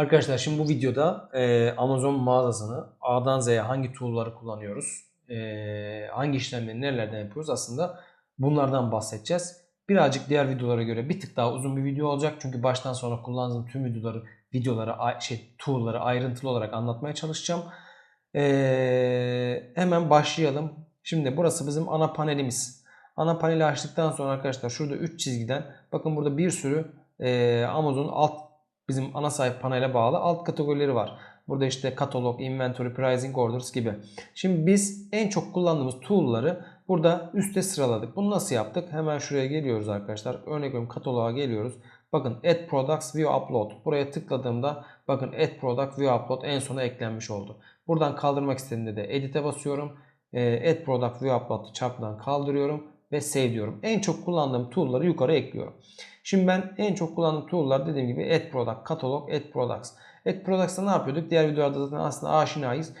Arkadaşlar şimdi bu videoda e, Amazon mağazasını A'dan Z'ye hangi tool'ları kullanıyoruz, e, hangi işlemleri nerelerden yapıyoruz aslında bunlardan bahsedeceğiz. Birazcık diğer videolara göre bir tık daha uzun bir video olacak. Çünkü baştan sona kullandığım tüm videoları, videoları, şey, tool'ları ayrıntılı olarak anlatmaya çalışacağım. E, hemen başlayalım. Şimdi burası bizim ana panelimiz. Ana paneli açtıktan sonra arkadaşlar şurada 3 çizgiden bakın burada bir sürü e, Amazon alt bizim ana sayfa panele bağlı alt kategorileri var. Burada işte katalog, inventory, pricing orders gibi. Şimdi biz en çok kullandığımız tool'ları burada üste sıraladık. Bunu nasıl yaptık? Hemen şuraya geliyoruz arkadaşlar. Örnek veriyorum kataloğa geliyoruz. Bakın add products view upload. Buraya tıkladığımda bakın add product view upload en sona eklenmiş oldu. Buradan kaldırmak istediğimde de edit'e basıyorum. E, add product view upload'ı çarpıdan kaldırıyorum ve save diyorum. En çok kullandığım tool'ları yukarı ekliyorum. Şimdi ben en çok kullandığım tool'lar dediğim gibi Add Product, Catalog, Add Products. Add Products'ta ne yapıyorduk? Diğer videolarda zaten aslında aşinayız.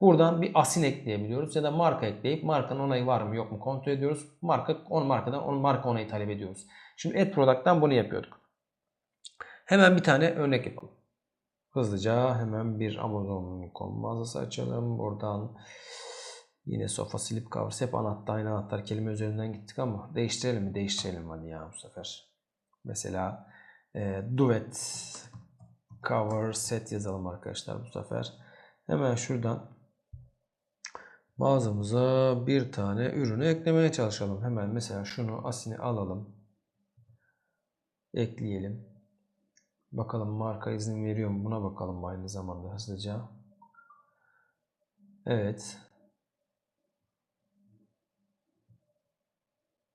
Buradan bir asin ekleyebiliyoruz ya da marka ekleyip markanın onayı var mı yok mu kontrol ediyoruz. Marka on markadan on marka onayı talep ediyoruz. Şimdi Add Product'tan bunu yapıyorduk. Hemen bir tane örnek yapalım. Hızlıca hemen bir Amazon.com mağazası açalım. Buradan yine sofa slip covers hep anahtar aynı anahtar kelime üzerinden gittik ama değiştirelim mi? Değiştirelim hadi ya bu sefer. Mesela e, duet cover set yazalım arkadaşlar bu sefer. Hemen şuradan mağazamıza bir tane ürünü eklemeye çalışalım. Hemen mesela şunu asini alalım. Ekleyelim. Bakalım marka izin veriyor mu? Buna bakalım aynı zamanda hızlıca. Evet.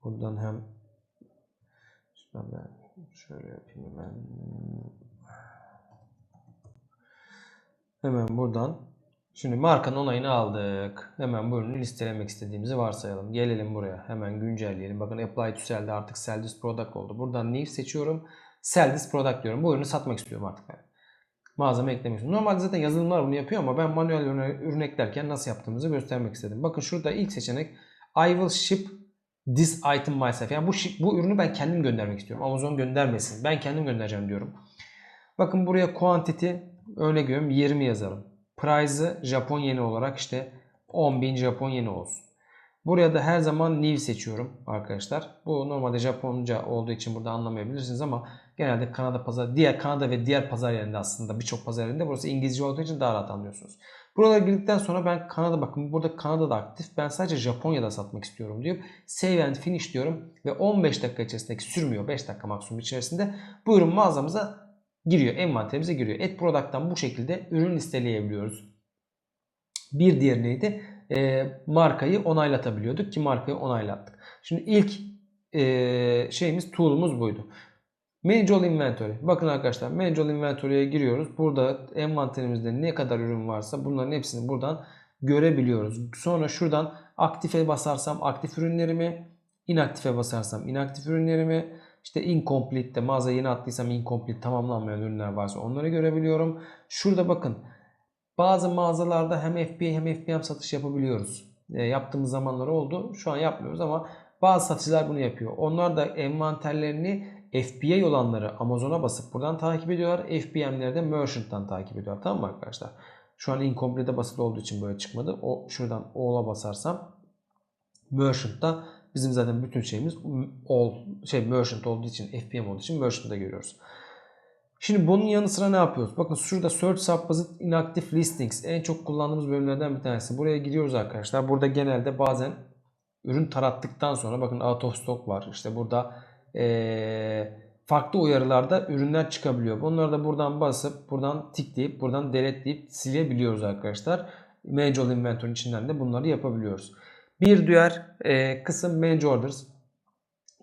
Buradan hem ben şöyle yapayım hemen. Hemen buradan Şimdi markanın onayını aldık. Hemen bu ürünü listelemek istediğimizi varsayalım. Gelelim buraya. Hemen güncelleyelim. Bakın apply to sell'de artık sell this product oldu. Buradan new seçiyorum. Sell this product diyorum. Bu ürünü satmak istiyorum artık ben. Malzeme eklemek istiyorum. Normalde zaten yazılımlar bunu yapıyor ama ben manuel ürün eklerken nasıl yaptığımızı göstermek istedim. Bakın şurada ilk seçenek I will ship this item myself. Yani bu, bu ürünü ben kendim göndermek istiyorum. Amazon göndermesin. Ben kendim göndereceğim diyorum. Bakın buraya quantity örnek veriyorum 20 yazalım. Price'ı Japon yeni olarak işte 10.000 Japon yeni olsun. Buraya da her zaman new seçiyorum arkadaşlar. Bu normalde Japonca olduğu için burada anlamayabilirsiniz ama genelde Kanada pazar, diğer Kanada ve diğer pazar yerinde aslında birçok pazar yerinde burası İngilizce olduğu için daha rahat anlıyorsunuz. Buralara girdikten sonra ben Kanada bakın burada Kanada'da aktif. Ben sadece Japonya'da satmak istiyorum diyor. Save and finish diyorum ve 15 dakika içerisindeki sürmüyor 5 dakika maksimum içerisinde bu ürün mağazamıza giriyor. Envanterimize giriyor. Add Product'tan bu şekilde ürün listeleyebiliyoruz. Bir diğer neydi? E, markayı onaylatabiliyorduk ki markayı onaylattık. Şimdi ilk e, şeyimiz tool'umuz buydu. Manage All Inventory. Bakın arkadaşlar Manage All Inventory'ye giriyoruz. Burada envanterimizde ne kadar ürün varsa bunların hepsini buradan görebiliyoruz. Sonra şuradan aktife basarsam aktif ürünlerimi, inaktife basarsam inaktif ürünlerimi, işte incomplete'de mağaza yeni attıysam incomplete tamamlanmayan ürünler varsa onları görebiliyorum. Şurada bakın bazı mağazalarda hem FBA hem FBM satış yapabiliyoruz. E, yaptığımız zamanlar oldu. Şu an yapmıyoruz ama bazı satıcılar bunu yapıyor. Onlar da envanterlerini FBA olanları Amazon'a basıp buradan takip ediyorlar. FBM'leri de Merchant'tan takip ediyorlar. Tamam mı arkadaşlar? Şu an incomplete'e basılı olduğu için böyle çıkmadı. O şuradan All'a basarsam Merchant'ta bizim zaten bütün şeyimiz All şey Merchant olduğu için FBM olduğu için Merchant'ta görüyoruz. Şimdi bunun yanı sıra ne yapıyoruz? Bakın şurada Search Supposite Inactive Listings en çok kullandığımız bölümlerden bir tanesi. Buraya giriyoruz arkadaşlar. Burada genelde bazen ürün tarattıktan sonra bakın out of stock var. İşte burada eee, farklı uyarılarda ürünler çıkabiliyor. Bunları da buradan basıp buradan tıklayıp buradan delete deyip silebiliyoruz arkadaşlar. Manage All Inventory'nin içinden de bunları yapabiliyoruz. Bir diğer eee, kısım Manage Orders.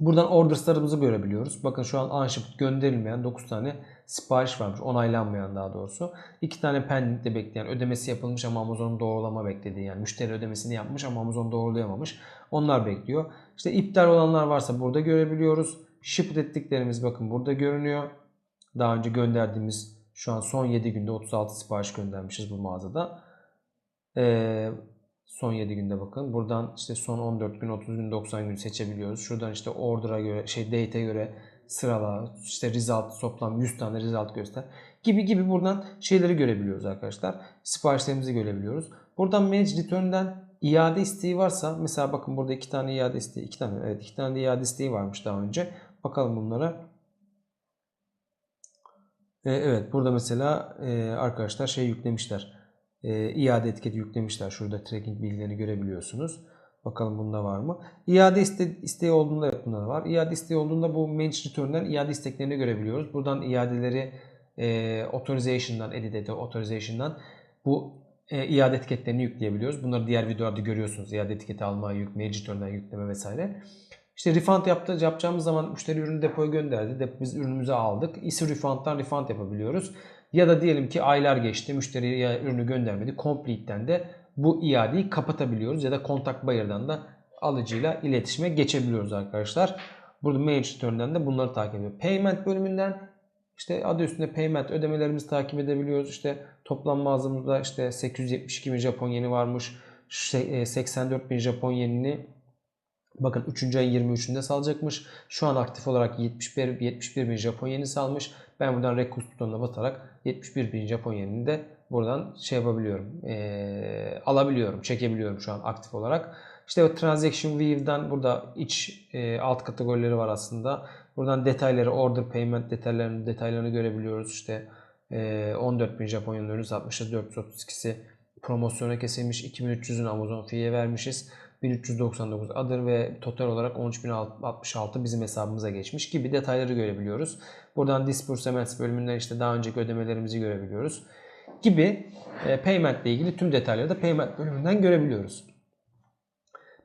Buradan orders'larımızı görebiliyoruz. Bakın şu an unshipped gönderilmeyen 9 tane sipariş varmış. Onaylanmayan daha doğrusu. 2 tane pending'de bekleyen ödemesi yapılmış ama Amazon'un doğrulama beklediği yani müşteri ödemesini yapmış ama Amazon doğrulayamamış. Onlar bekliyor. İşte iptal olanlar varsa burada görebiliyoruz. Shipped ettiklerimiz bakın burada görünüyor. Daha önce gönderdiğimiz şu an son 7 günde 36 sipariş göndermişiz bu mağazada. Ee, son 7 günde bakın. Buradan işte son 14 gün, 30 gün, 90 gün seçebiliyoruz. Şuradan işte order'a göre, şey date'e göre sırala, işte result toplam 100 tane result göster gibi gibi buradan şeyleri görebiliyoruz arkadaşlar. Siparişlerimizi görebiliyoruz. Buradan manage return'den iade isteği varsa mesela bakın burada iki tane iade isteği, iki tane evet iki tane de iade isteği varmış daha önce. Bakalım bunlara. Ee, evet burada mesela e, arkadaşlar şey yüklemişler. E, iade etiketi yüklemişler. Şurada tracking bilgilerini görebiliyorsunuz. Bakalım bunda var mı? İade iste, isteği olduğunda evet bunda da var. İade isteği olduğunda bu manage return'den iade isteklerini görebiliyoruz. Buradan iadeleri e, authorization'dan, edit authorization'dan bu e, iade etiketlerini yükleyebiliyoruz. Bunları diğer videolarda görüyorsunuz. İade etiketi alma, yük, manage return'dan yükleme vesaire. İşte refund yaptı, yapacağımız zaman müşteri ürünü depoya gönderdi. Depo, biz ürünümüzü aldık. Issue refund'dan refund yapabiliyoruz. Ya da diyelim ki aylar geçti. Müşteri ürünü göndermedi. Complete'den de bu iadeyi kapatabiliyoruz. Ya da kontak bayırdan da alıcıyla iletişime geçebiliyoruz arkadaşlar. Burada Manage Return'den de bunları takip ediyor. Payment bölümünden işte adı üstünde payment ödemelerimizi takip edebiliyoruz. İşte toplam mağazamızda işte 872 bin Japon yeni varmış. 84 şey, e, bin Japon yenini bakın 3. ayın 23'ünde salacakmış. Şu an aktif olarak 71, 71 bin Japon yeni salmış. Ben buradan request butonuna basarak 71 bin Japon yenini de buradan şey yapabiliyorum. E, alabiliyorum, çekebiliyorum şu an aktif olarak. İşte o Transaction View'dan burada iç e, alt kategorileri var aslında. Buradan detayları, order payment detaylarını, detaylarını görebiliyoruz. İşte e, 14 bin Japon ürünü satmışız. 432'si promosyona kesilmiş. 2300'ün Amazon fee'ye vermişiz. 1399 adır ve total olarak 13.066 bizim hesabımıza geçmiş gibi detayları görebiliyoruz. Buradan disbursements bölümünden işte daha önceki ödemelerimizi görebiliyoruz. Gibi e, payment ile ilgili tüm detayları da payment bölümünden görebiliyoruz.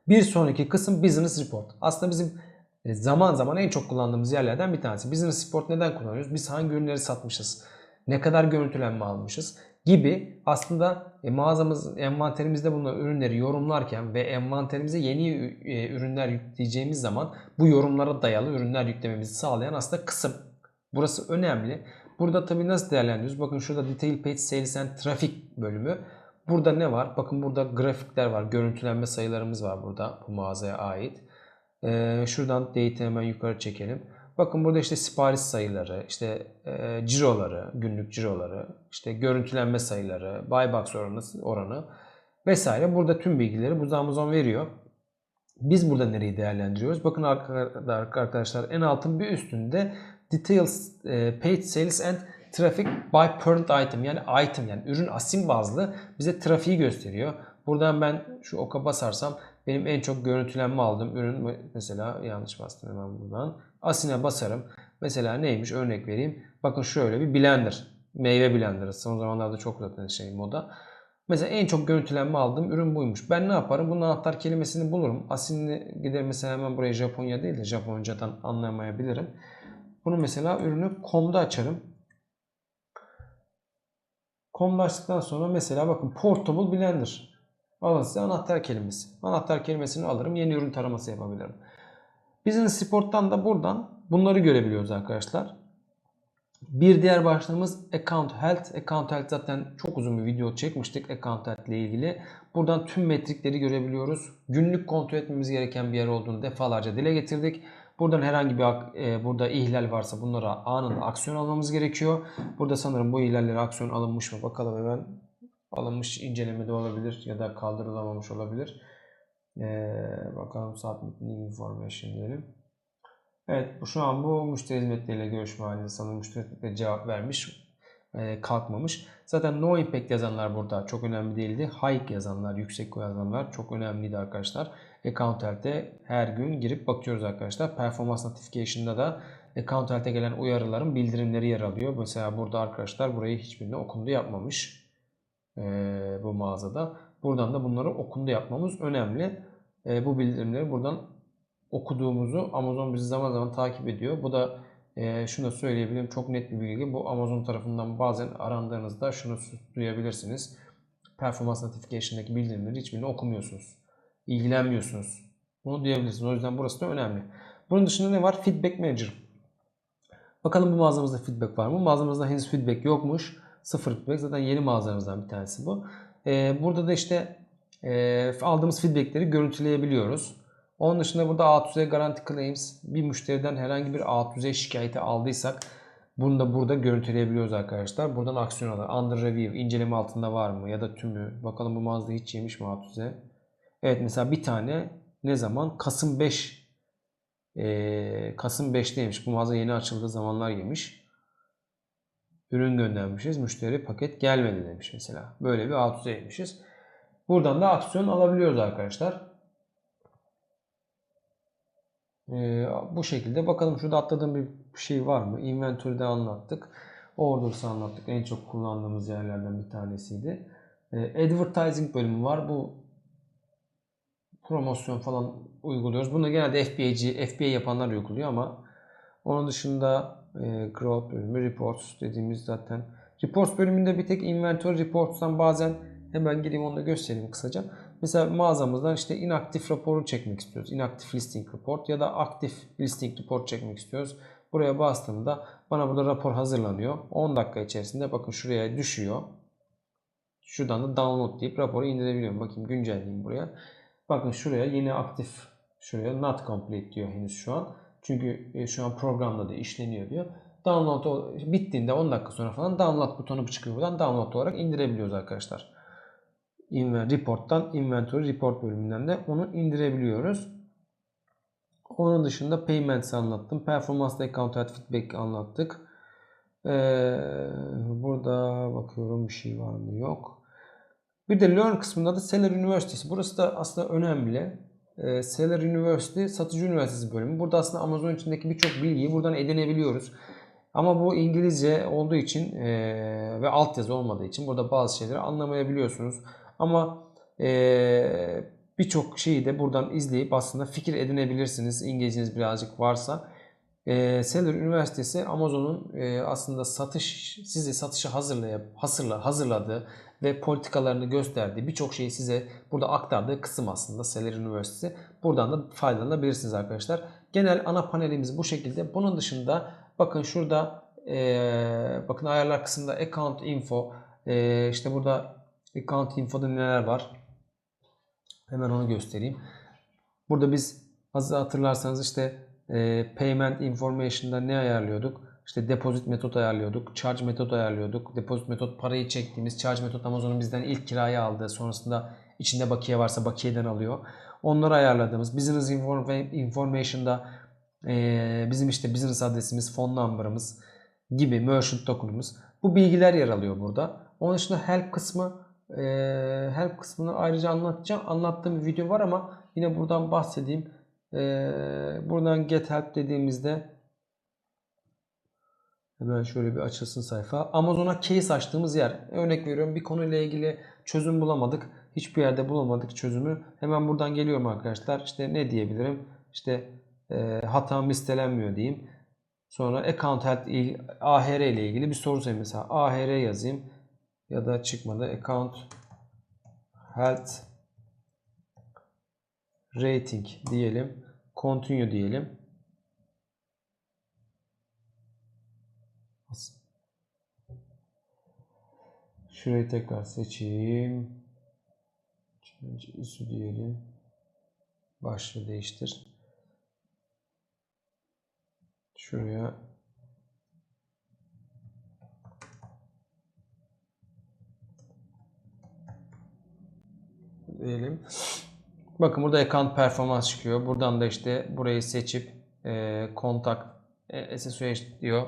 Bir sonraki kısım business report. Aslında bizim e, zaman zaman en çok kullandığımız yerlerden bir tanesi. Business report neden kullanıyoruz? Biz hangi ürünleri satmışız? Ne kadar görüntülenme almışız? Gibi aslında mağazamız envanterimizde bulunan ürünleri yorumlarken ve envanterimize yeni e, ürünler yükleyeceğimiz zaman bu yorumlara dayalı ürünler yüklememizi sağlayan aslında kısım. Burası önemli. Burada tabii nasıl değerlendiriyoruz? Bakın şurada Detail Page Sales and Traffic bölümü. Burada ne var? Bakın burada grafikler var. Görüntülenme sayılarımız var burada bu mağazaya ait. Ee, şuradan data hemen yukarı çekelim. Bakın burada işte sipariş sayıları, işte e, ciroları, günlük ciroları, işte görüntülenme sayıları, buy box oranı, oranı vesaire. Burada tüm bilgileri bu Amazon veriyor. Biz burada nereyi değerlendiriyoruz? Bakın arkadaşlar en altın bir üstünde Details, e, Paid Sales and Traffic by Parent Item yani item yani ürün asim bazlı bize trafiği gösteriyor. Buradan ben şu oka basarsam benim en çok görüntülenme aldığım ürün mesela yanlış bastım hemen buradan. Asine basarım. Mesela neymiş örnek vereyim. Bakın şöyle bir blender. Meyve blenderı. Son zamanlarda çok zaten şey moda. Mesela en çok görüntülenme aldığım ürün buymuş. Ben ne yaparım? Bunun anahtar kelimesini bulurum. Asinini gider mesela hemen buraya Japonya değil de Japoncadan anlamayabilirim. Bunu mesela ürünü com'da açarım. Com'da açtıktan sonra mesela bakın Portable Blender. Alın size anahtar kelimesi. Anahtar kelimesini alırım. Yeni ürün taraması yapabilirim. Business Report'tan da buradan bunları görebiliyoruz arkadaşlar. Bir diğer başlığımız Account Health. Account Health zaten çok uzun bir video çekmiştik Account Health ile ilgili. Buradan tüm metrikleri görebiliyoruz. Günlük kontrol etmemiz gereken bir yer olduğunu defalarca dile getirdik. Buradan herhangi bir e, burada ihlal varsa bunlara anında aksiyon almamız gerekiyor. Burada sanırım bu ihlallere aksiyon alınmış mı bakalım hemen alınmış incelemede olabilir ya da kaldırılamamış olabilir. Ee, bakalım submit new information diyelim. Evet şu an bu müşteri hizmetleriyle görüşme halinde sanırım müşteri hizmetleri cevap vermiş. E, kalkmamış. Zaten no impact yazanlar burada çok önemli değildi. High yazanlar, yüksek yazanlar çok önemliydi arkadaşlar. Account Health'e her gün girip bakıyoruz arkadaşlar. Performance Notification'da da Account Health'e gelen uyarıların bildirimleri yer alıyor. Mesela burada arkadaşlar burayı hiçbirini okundu yapmamış e, bu mağazada. Buradan da bunları okunda yapmamız önemli. E, bu bildirimleri buradan okuduğumuzu Amazon bizi zaman zaman takip ediyor. Bu da e, şunu söyleyebilirim çok net bir bilgi. Bu Amazon tarafından bazen arandığınızda şunu duyabilirsiniz. Performans Notification'daki bildirimleri hiçbirini okumuyorsunuz. İlgilenmiyorsunuz. Bunu duyabilirsiniz. O yüzden burası da önemli. Bunun dışında ne var? Feedback Manager. Bakalım bu mağazamızda feedback var mı? Mağazamızda henüz feedback yokmuş. Sıfır feedback. Zaten yeni mağazalarımızdan bir tanesi bu. Ee, burada da işte e, aldığımız feedbackleri görüntüleyebiliyoruz. Onun dışında burada A2Z Garanti Claims bir müşteriden herhangi bir A2Z şikayeti aldıysak bunu da burada görüntüleyebiliyoruz arkadaşlar. Buradan aksiyon alır. Under review, inceleme altında var mı ya da tümü. Bakalım bu mağaza hiç yemiş mi A2Z? Evet mesela bir tane ne zaman? Kasım 5 ee, Kasım 5'teymiş. Bu mağaza yeni açıldığı zamanlar yemiş. Ürün göndermişiz. Müşteri paket gelmedi demiş mesela. Böyle bir A2Z yemişiz. Buradan da aksiyon alabiliyoruz arkadaşlar. Ee, bu şekilde bakalım şurada atladığım bir şey var mı? Inventory'de anlattık. Orders'ı anlattık. En çok kullandığımız yerlerden bir tanesiydi. Ee, advertising bölümü var. Bu promosyon falan uyguluyoruz. Bunu genelde FBA'ci, FBA yapanlar uyguluyor ama onun dışında e, growth bölümü, reports dediğimiz zaten. Reports bölümünde bir tek inventory reports'tan bazen hemen gireyim onu da göstereyim kısaca. Mesela mağazamızdan işte inaktif raporu çekmek istiyoruz. Inactive listing report ya da aktif listing report çekmek istiyoruz. Buraya bastığımda bana burada rapor hazırlanıyor. 10 dakika içerisinde bakın şuraya düşüyor. Şuradan da download deyip raporu indirebiliyorum. Bakayım güncelleyeyim buraya. Bakın şuraya yeni aktif şuraya not complete diyor henüz şu an. Çünkü e, şu an programda da işleniyor diyor. Download bittiğinde 10 dakika sonra falan download butonu çıkıyor buradan. Download olarak indirebiliyoruz arkadaşlar. Report'tan Inventory Report bölümünden de onu indirebiliyoruz. Onun dışında Payments anlattım. Performance Account at Feedback anlattık. Ee, burada bakıyorum bir şey var mı yok. Bir de Learn kısmında da Seller Üniversitesi. Burası da aslında önemli. Ee, Seller University Satıcı Üniversitesi bölümü. Burada aslında Amazon içindeki birçok bilgiyi buradan edinebiliyoruz. Ama bu İngilizce olduğu için e, ve altyazı olmadığı için burada bazı şeyleri anlamayabiliyorsunuz. Ama e, birçok şeyi de buradan izleyip aslında fikir edinebilirsiniz. İngilizceniz birazcık varsa. E, Seller Üniversitesi Amazon'un e, aslında satış sizi satışa hazırlayıp hazırla, hazırladığı ve politikalarını gösterdiği birçok şeyi size burada aktardığı kısım aslında Seller Üniversitesi. Buradan da faydalanabilirsiniz arkadaşlar. Genel ana panelimiz bu şekilde. Bunun dışında bakın şurada e, bakın ayarlar kısmında account info e, işte burada account info'da neler var. Hemen onu göstereyim. Burada biz az hatırlarsanız işte e, payment information'da ne ayarlıyorduk? İşte deposit metot ayarlıyorduk, charge metot ayarlıyorduk. Deposit metot parayı çektiğimiz, charge metot Amazon'un bizden ilk kirayı aldı. Sonrasında içinde bakiye varsa bakiyeden alıyor. Onları ayarladığımız business information'da e, bizim işte business adresimiz, phone number'ımız gibi merchant token'ımız. Bu bilgiler yer alıyor burada. Onun dışında help kısmı e, help kısmını ayrıca anlatacağım. Anlattığım bir video var ama yine buradan bahsedeyim. E, buradan get help dediğimizde hemen şöyle bir açılsın sayfa. Amazon'a case açtığımız yer. Örnek veriyorum bir konuyla ilgili çözüm bulamadık. Hiçbir yerde bulamadık çözümü. Hemen buradan geliyorum arkadaşlar. İşte ne diyebilirim? İşte e, hatam listelenmiyor diyeyim. Sonra account health AHR ile ilgili bir soru sayayım mesela. AHR yazayım ya da çıkmadı. Account Health Rating diyelim. Continue diyelim. Şurayı tekrar seçeyim. Change issue diyelim. Başlığı değiştir. Şuraya diyelim. Bakın burada account performans çıkıyor. Buradan da işte burayı seçip e, kontak e, SSH diyor.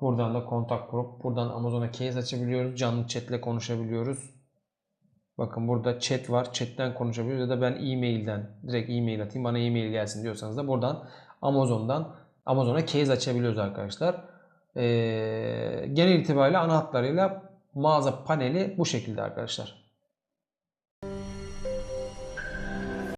Buradan da kontak kurup buradan Amazon'a case açabiliyoruz. Canlı chatle konuşabiliyoruz. Bakın burada chat var. Chatten konuşabiliyoruz ya da ben e-mailden direkt e-mail atayım bana e-mail gelsin diyorsanız da buradan Amazon'dan Amazon'a case açabiliyoruz arkadaşlar. Ee, genel itibariyle ana hatlarıyla mağaza paneli bu şekilde arkadaşlar.